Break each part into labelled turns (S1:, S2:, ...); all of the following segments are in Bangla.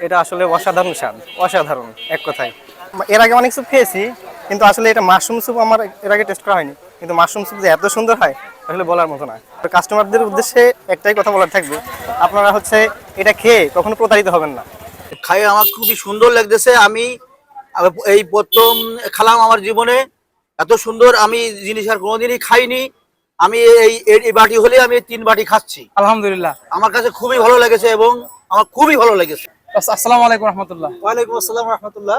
S1: এটা আসলে অসাধারণ স্বাদ অসাধারণ এক কথায়। এর আগে অনেক স্যুপ খেয়েছি কিন্তু আসলে এটা মাশরুম স্যুপ আমার এর আগে টেস্ট করা হয়নি। কিন্তু মাশরুম স্যুপ যে এত সুন্দর হয় আসলে বলার মতো না। তো কাস্টমারদের উদ্দেশ্যে একটাই কথা বলার থাকবে আপনারা হচ্ছে এটা খেয়ে কখনো প্রতারিত হবেন না।
S2: খাই আমার খুবই সুন্দর লাগতেছে। আমি এই প্রথম খেলাম আমার জীবনে। এত সুন্দর আমি জিনিস আর কোনোদিনই খাইনি। আমি এই এই- বাটি হলে আমি তিন বাটি খাচ্ছি।
S3: আলহামদুলিল্লাহ।
S2: আমার কাছে খুবই ভালো লেগেছে এবং আমার খুবই ভালো লেগেছে।
S3: আসসালামু আলাইকুম রহমতুল্লাহ।
S2: ওয়ালাইকুম আসসালাম রহমতুল্লাহ।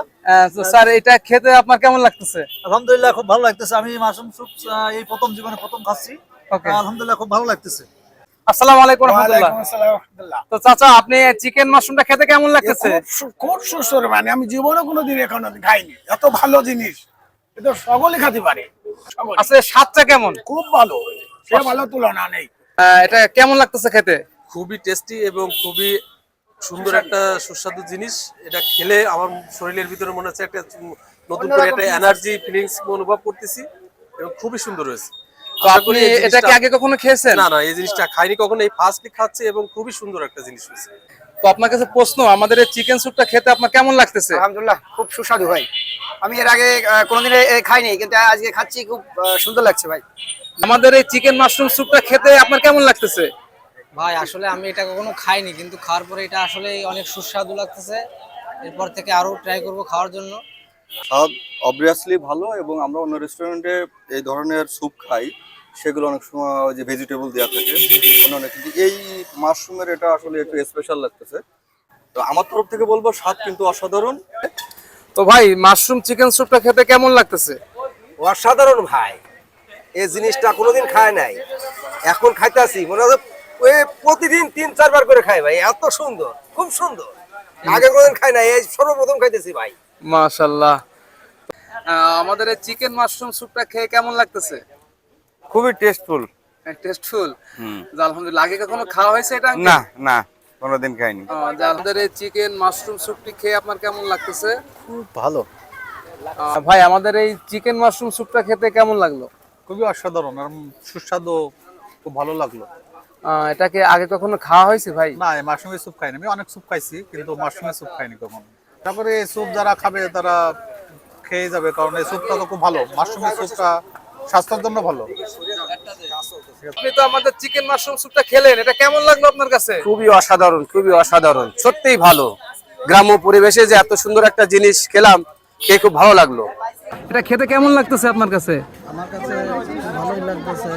S3: স্যার এটা খেতে আপনার কেমন লাগতেছে?
S2: আলহামদুলিল্লাহ খুব ভালো লাগতেছে। আমি মাশরুম স্যুপ এই প্রথম জীবনে প্রথম খাচ্ছি।
S3: ওকে
S2: আলহামদুলিল্লাহ খুব ভালো লাগতেছে।
S3: আসসালামু আলাইকুম রহমতুল্লাহ। তো চাচা আপনি চিকেন মাশরুমটা খেতে কেমন লাগতেছে?
S4: খুব সু- খুব সুস্বাদু মানে আমি জীবনে কোনোদিন এখনও খাইনি। এত ভালো জিনিস। এটা সকলে খেতে পারে। সকলে।
S3: আচ্ছা স্বাদটা কেমন?
S4: খুব ভালো। সে ভালো তুলনা নেই।
S3: আহ, এটা কেমন লাগতেছে খেতে?
S5: খুবই টেস্টি এবং খুবই সুন্দর একটা সুস্বাদু জিনিস। এটা খেলে আমার শরীরের ভিতরে মনে হচ্ছে একটা নতুন করে একটা এনার্জি ফিলিংস অনুভব করতেছি এবং খুবই সুন্দর হয়েছে।
S3: তো আপনি এটা কি আগে কখনো খেয়েছেন?
S5: না না এই জিনিসটা খাইনি কখনো। এই ফার্স্টলি খাচ্ছি এবং খুবই সুন্দর একটা জিনিস হয়েছে।
S3: তো আপনার কাছে প্রশ্ন আমাদের এই চিকেন স্যুপটা খেতে আপনার কেমন লাগতেছে?
S6: আলহামদুলিল্লাহ খুব সুস্বাদু ভাই। আমি এর আগে কোনোদিন খাইনি কিন্তু আজকে খাচ্ছি খুব সুন্দর লাগছে ভাই।
S3: আমাদের এই চিকেন মাশরুম স্যুপটা খেতে আপনার কেমন লাগতেছে?
S7: ভাই আসলে আমি এটা কখনো খাইনি কিন্তু খাওয়ার পরে এটা আসলে অনেক সুস্বাদু লাগতেছে। এরপর থেকে আরও ট্রাই করব খাওয়ার জন্য।
S8: স্বাদ অবভিয়াসলি ভালো এবং আমরা অন্য রেস্টুরেন্টে এই ধরনের স্যুপ খাই সেগুলো অনেক সময় ওই যে ভেজিটেবল দেওয়া থাকে। অনেক কিন্তু এই মাশরুমের এটা আসলে একটু স্পেশাল লাগতেছে। তো আমার তরফ থেকে বলব স্বাদ কিন্তু অসাধারণ।
S3: তো ভাই মাশরুম চিকেন স্যুপটা খেতে কেমন লাগতেছে?
S9: অসাধারণ ভাই। এই জিনিসটা কোনোদিন খায় নাই। এখন খাইতেছি মনে হয় ওই প্রতিদিন তিন চারবার করে খাই ভাই এত সুন্দর খুব সুন্দর। আগে কোনোদিন খাই নাই এই সর্বপ্রথম খাইতেছি ভাই।
S3: মাশাল্লাহ আমাদের এই চিকেন মাশরুম স্যুপটা খেয়ে কেমন লাগতেছে?
S8: খুবই টেস্টফুল
S3: টেস্টফুল আলহামদুলিল্লাহ আগে কখনো খাওয়া হয়েছে এটা
S8: না না কোনোদিন খাইনি।
S3: আমাদের এই চিকেন মাশরুম স্যুপটি খেয়ে আপনার কেমন লাগতেছে?
S1: খুব ভালো।
S3: ভাই আমাদের এই চিকেন মাশরুম স্যুপটা খেতে কেমন লাগল?
S2: খুবই অসাধারণ আর সুস্বাদু খুব ভালো লাগল।
S3: এটাকে আগে কখনো খাওয়া হয়েছে ভাই?
S2: না মাশরুমের স্যুপ খাইনি। আমি অনেক স্যুপ খাইছি কিন্তু মাশরুমের স্যুপ খাইনি কখনো। তারপরে এই স্যুপ যারা খাবে তারা খেয়ে যাবে কারণ এই স্যুপটা তো খুব ভালো। মাশরুমের স্যুপটা স্বাস্থ্যের জন্য ভালো।
S3: আপনি তো আমাদের চিকেন মাশরুম স্যুপটা খেলেন। এটা কেমন লাগল আপনার কাছে?
S9: খুবই অসাধারণ খুবই অসাধারণ। সত্যিই ভালো। গ্রাম্য পরিবেশে যে এত সুন্দর একটা জিনিস খেলাম খেয়ে খুব ভালো লাগল।
S3: এটা খেতে কেমন লাগতেছে আপনার কাছে?
S6: আমার কাছে ভালোই লাগতেছে।